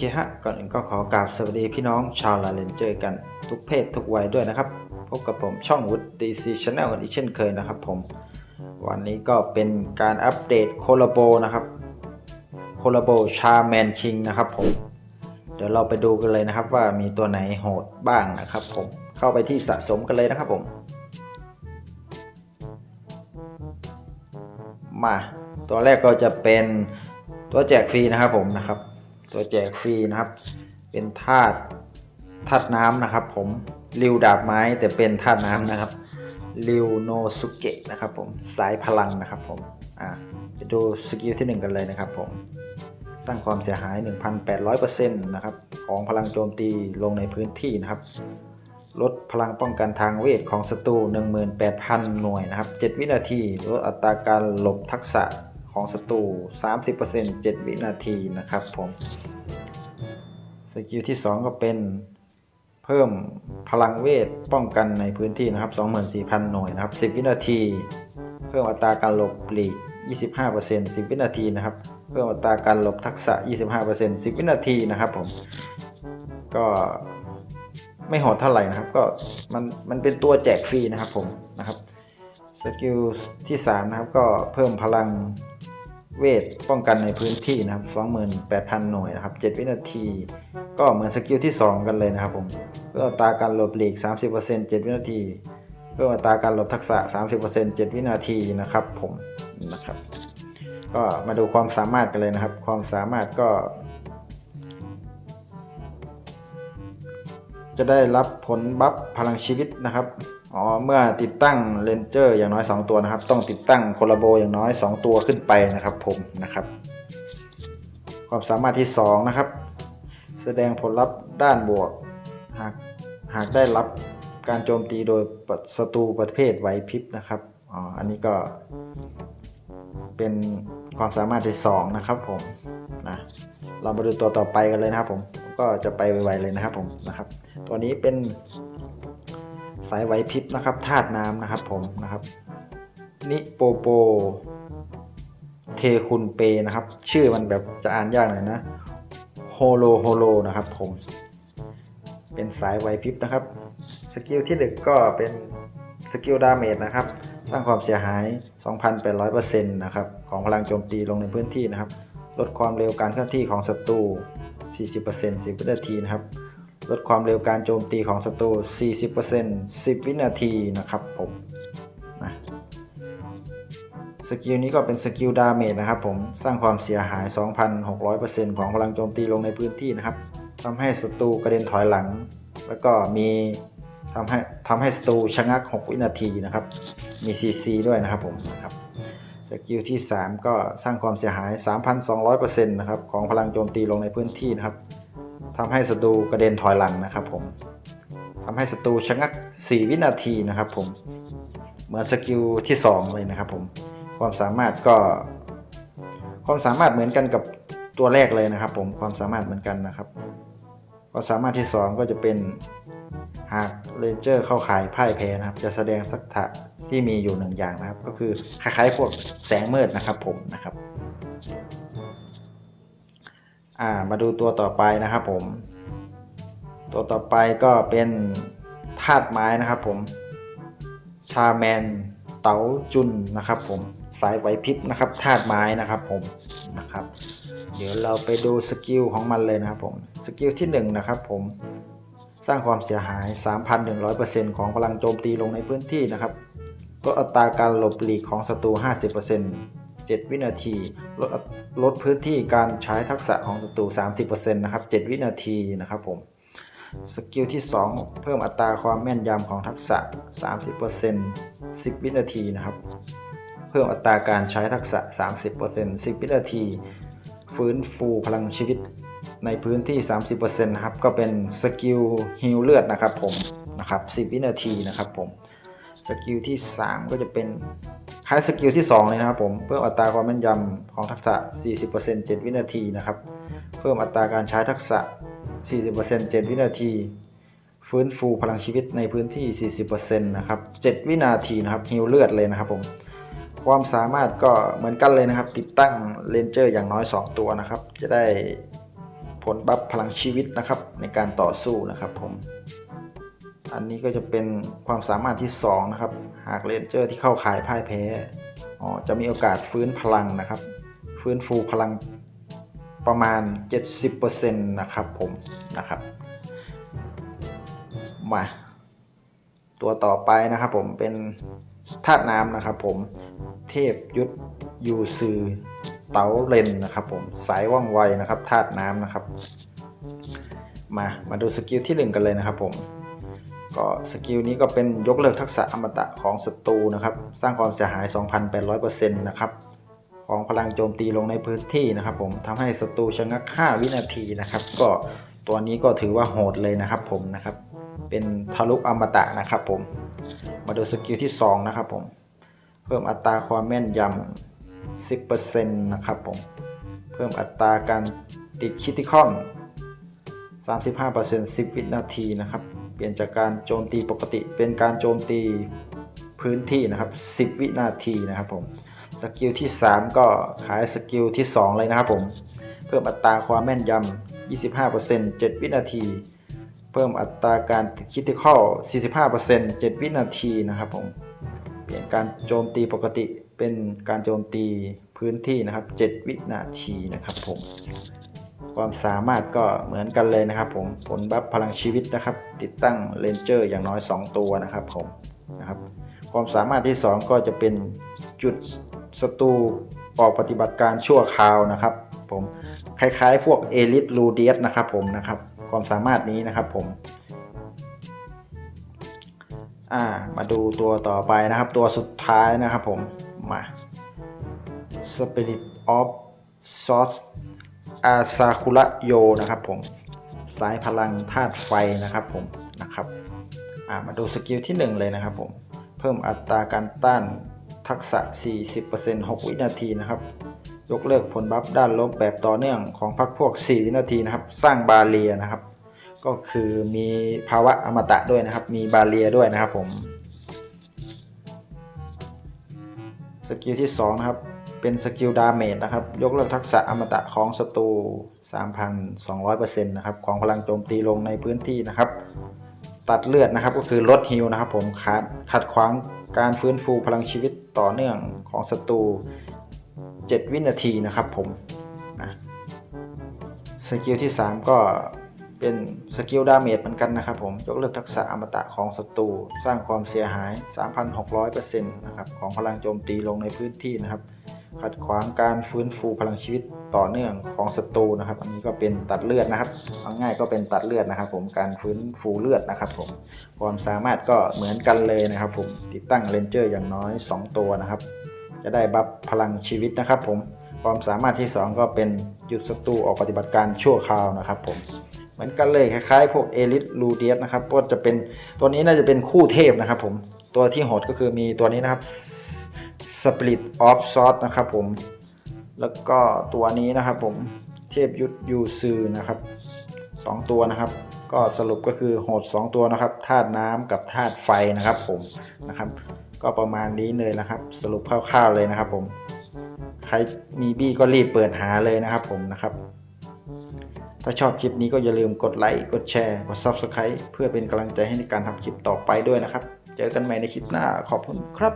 เคฮะ ก่อนอื่นก็ขอกราบสวัสดีพี่น้องชาวลาเลนเจอร์กันทุกเพศทุกวัยด้วยนะครับ พบกับผมช่องวุฒดีซีชาแนลกันอีกเช่นเคยนะครับผม วันนี้ก็เป็นการอัปเดตโคลาโบนะครับ โคลาโบชาแมนคิงนะครับผม เดี๋ยวเราไปดูกันเลยนะครับว่ามีตัวไหนโหดบ้างนะครับผม เข้าไปที่สะสมกันเลยนะครับผม มา ตัวแรกก็จะเป็นตัวแจกฟรีนะครับผมนะครับ ตัวแจกฟรีนะครับ เป็นธาตุธาตุน้ำนะครับ ผมริวดาบไม้แต่เป็นธาตุน้ำนะครับริวโนสุเกะนะครับ ผมสายพลังนะครับ ผมอ่าไปดูสกิลที่หนึ่งกันเลยนะครับ ผมสร้างความเสียหาย 1,800%นะครับของพลังโจมตีลงในพื้นที่นะครับ ลดพลังป้องกันทางเวทของศัตรู18,000 หน่วยนะครับ 7 วินาทีลดอัตราการหลบทักษะ ของศัตรู 30% 7 วินาทีนะครับผมสกิลที่ 2 ก็เป็นเพิ่มพลังเวทป้องกันในพื้นที่นะครับ 24,000 หน่วยนะครับ 10 วินาที เพิ่มอัตราการหลบปลีก 25% 10 วินาทีนะครับ เพิ่มอัตราการหลบทักษะ 25% 10 วินาทีนะครับผม ก็ไม่โหดเท่าไหร่นะครับ ก็มันมันเป็นตัวแจกฟรีนะครับผมนะครับ สกิลที่ 3 นะครับ ก็เพิ่มพลัง เวทป้องกันในพื้นที่นะครับ28,000 หน่วยนะครับ 7 วินาที ก็เหมือนสกิลที่ 2 กันเลยนะครับผมเพิ่มอัตราการหลบหลีก 30% 7 วินาทีเพิ่มอัตราการหลบทักษะ 30% 7 วินาทีนะครับผมนะครับ ก็มาดูความสามารถกันเลยนะครับ ความสามารถก็ จะได้รับผลบัฟพลังชีวิตนะครับอ๋อเมื่อติดตั้งเลนเจอร์อย่างน้อย 2 ตัวนะครับ ต้องติดตั้งโคลาโบอย่างน้อย 2 ตัวขึ้นไปนะครับผมนะครับ ความสามารถที่ 2 นะครับ แสดงผลลัพธ์ด้านบวก หากหากได้รับการโจมตีโดยศัตรูประเภทไหวพริบนะครับอ๋ออันนี้ก็เป็นความสามารถที่ 2 นะครับผมนะเรามาดูตัวต่อไปกันเลยนะครับผมผม ก็จะไปไวๆเลยนะครับผมนะครับ ตัวนี้เป็นสายไหวพริบนะครับธาตุน้ำนะครับผมนะครับนิโปโปเทคุนเปนะครับ ชื่อมันแบบจะอ่านยากหน่อยนะโฮโลโฮโลนะครับผมเป็นสายไหวพริบนะครับสกิลที่หนึ่งก็เป็นสกิลดาเมจนะครับ สร้างความเสียหาย 2,800%นะครับ ของพลังโจมตีลงในพื้นที่นะครับ ลดความเร็วการเคลื่อนที่ของศัตรู 40% 10 วินาทีนะครับ ลดความเร็วการโจมตีของศัตรู 40% 10 วินาทีนะครับผมนะสกิลนี้ก็เป็นสกิลดาเมจนะครับผม สร้างความเสียหาย 2,600%ของพลังโจมตีลงในพื้นที่นะครับทำให้ศัตรูกระเด็นถอยหลัง แล้วก็มีทำให้ทำให้ศัตรูชะงัก 6 วินาทีนะครับ มี CC ด้วยนะครับผมนะครับ สกิลที่ 3 ก็สร้างความเสียหาย 3,200%นะครับของพลังโจมตีลงในพื้นที่นะครับทำให้ศัตรูกระเด็นถอยหลังนะครับผมทำให้ศัตรูชะงัก 4 วินาทีนะครับผมเหมือนสกิลที่ 2 เลยนะครับผมความสามารถก็ ความสามารถเหมือนกันกับตัวแรกเลยนะครับ ผมความสามารถเหมือนกันนะครับ ความสามารถที่ 2 ก็จะเป็น หากเลนเจอร์เข้าขายพ่ายแพ้นะครับ จะแสดงสักถะที่มีอยู่หนึ่งอย่างนะครับ ก็คือคล้ายๆพวกแสงมืดนะครับผมนะครับอ่ามาดูตัวต่อไปนะครับผม ตัวต่อไปก็เป็นธาตุไม้นะครับผมชาแมนเต๋าจุนนะครับผมสายไหวพริบนะครับธาตุไม้นะครับผมนะครับ เดี๋ยวเราไปดูสกิลของมันเลยนะครับผมสกิลที่1นงนะครับผม สร้างความเสียหาย 3,100%ของพลังโจมตีลงในพื้นที่นะครับลดอัตราการหลบหลีกของศัตรู 50% 7 วินาที ลดลดพื้นที่การใช้ทักษะของศัตรู 30%นะครับ 7 วินาทีนะครับผม สกิลที่ 2 เพิ่มอัตราความแม่นยำของทักษะ 30% 10 วินาทีนะครับ เพิ่มอัตราการใช้ทักษะ 30% 10 วินาที ฟื้นฟูพลังชีวิต ในพื้นที่ 30%นะครับ ก็เป็นสกิลฮิลเลือดนะครับผมนะครับ 10 วินาทีนะครับผม สกิลที่ 3 ก็จะเป็นคล้ายสกิลที่ 2 เลยนะครับผม เพิ่มอัตราความแม่นยำของทักษะ 40% 7 วินาทีนะครับ เพิ่มอัตราการใช้ทักษะ 40% 7 วินาที ฟื้นฟูพลังชีวิตในพื้นที่ 40%นะครับ 7 วินาทีนะครับฮิลเลือดเลยนะครับผมความสามารถก็เหมือนกันเลยนะครับ ติดตั้งเลนเจอร์อย่างน้อย 2 ตัวนะครับ จะได้ ลบัฟพลังชีวิตนะครับ ในการต่อสู้นะครับผม อันนี้ก็จะเป็นความสามารถที่ 2 นะครับ หากเลนเจอร์ที่เข้าข่ายพ่ายแพ้อ๋อจะมีโอกาสฟื้นพลังนะครับ ฟื้นฟูพลังประมาณ 70%นะครับผมนะครับมาตัวต่อไปนะครับผมเป็นธาตุน้ำนะครับผมเทพยุทธยูซือ เต๋าเลนนะครับผมสายว่องไวนะครับธาตุน้ำนะครับ มามาดูสกิลที่หนึ่งกันเลยนะครับผมก็สกิลนี้ก็เป็นยกเลิกทักษะอมตะของศัตรูนะครับ สร้างความเสียหาย 2,800%นะครับของพลังโจมตีลงในพื้นที่นะครับ ผมทำให้ศัตรูชะงัก 5 วินาทีนะครับ ก็ตัวนี้ก็ถือว่าโหดเลยนะครับ ผมนะครับ เป็นทะลุอมตะนะครับ ผมมาดูสกิลที่2นะครับผมเพิ่มอัตราความแม่นยำ 10%นะครับผม เพิ่มอัตราการติดคิติคอน 35% 10 วินาทีนะครับ เปลี่ยนจากการโจมตีปกติเป็นการโจมตีพื้นที่นะครับ 10 วินาทีนะครับผมสกิลที่ 3 ก็ขายสกิลที่ 2 เลยนะครับผม เพิ่มอัตราความแม่นยำ 25% 7 วินาที เพิ่มอัตราการติดคิติคอล45% 7 วินาทีนะครับผม เปลี่ยนการโจมตีปกติ เป็นการโจมตีพื้นที่นะครับ 7 วินาทีนะครับผม ความสามารถก็เหมือนกันเลยนะครับผม ผลบัฟพลังชีวิตนะครับ ติดตั้งเลนเจอร์อย่างน้อย 2 ตัวนะครับผมนะครับความสามารถที่ 2 ก็จะเป็นจุดศัตรูออกปฏิบัติการชั่วคราวนะครับ ผมคล้ายๆ พวกเอลิทลูเดียสนะครับผมนะครับ ความสามารถนี้นะครับผมอ่ามาดูตัวต่อไปนะครับ ตัวสุดท้ายนะครับผม มา Spirit of Source อาซาคุระโยนะครับผมสายพลังธาตุไฟนะครับผมนะครับมาดูสกิลที่ 1 เลยนะครับผมเพิ่มอัตราการต้านทักษะ 40% 6 วินาทีนะครับ ยกเลิกผลบัฟด้านลบแบบต่อเนื่องของพรรคพวก 4 วินาทีนะครับ สร้างบาเรียนะครับ ก็คือมีภาวะอมตะด้วยนะครับ มีบาเรียด้วยนะครับผม สกิลที่2นะครับ เป็นสกิลดาเมจนะครับ ยกเลิกทักษะอมตะของศัตรู 3,200%นะครับ ของพลังโจมตีลงในพื้นที่นะครับ ตัดเลือดนะครับ ก็คือลดฮิลนะครับ ผมขัดขัดขวางการฟื้นฟูพลังชีวิตต่อเนื่องของศัตรู 7 วินาทีนะครับผมนะสกิลที่ 3 ก็ เป็นสกิลดาเมจเหมือนกันนะครับผมยกเลิกทักษะอมตะของศัตรูสร้างความเสียหาย 3,600%นะครับของพลังโจมตีลงในพื้นที่นะครับ ขัดขวางการฟื้นฟูพลังชีวิตต่อเนื่องของศัตรูนะครับ อันนี้ก็เป็นตัดเลือดนะครับเอาง่ายก็เป็นตัดเลือดนะครับ ผมการฟื้นฟูเลือดนะครับ ผมความสามารถก็เหมือนกันเลยนะครับ ผมติดตั้งเลนเจอร์อย่างน้อย 2 ตัวนะครับ จะได้บัฟพลังชีวิตนะครับ ผมความสามารถที่ 2 ก็เป็นหยุดศัตรูออกปฏิบัติการชั่วคราวนะครับ ผม เหมือนกันเลยคล้ายๆพวกเอลิทลูเดียสนะครับก็จะเป็นตัวนี้น่าจะเป็นคู่เทพนะครับผมตัวที่โหดก็คือมีตัวนี้นะครับ Spirit of s o r t นะครับผมแล้วก็ตัวนี้นะครับผมเทพยุทธยูซือนะครับสองตัวนะครับ ก็สรุปก็คือโหด 2 ตัวนะครับธาตุน้ำกับธาตุไฟนะครับผมนะครับ ก็ประมาณนี้เลยนะครับ สรุปคร่าวๆเลยนะครับผมใครมีบี้ก็รีบเปิดหาเลยนะครับผมนะครับ ถ้าชอบคลิปนี้ก็อย่าลืมกดไลค์ กดแชร์ กด Subscribe เพื่อเป็นกำลังใจให้ในการทำคลิปต่อไปด้วยนะครับ เจอกันใหม่ในคลิปหน้า ขอบคุณครับ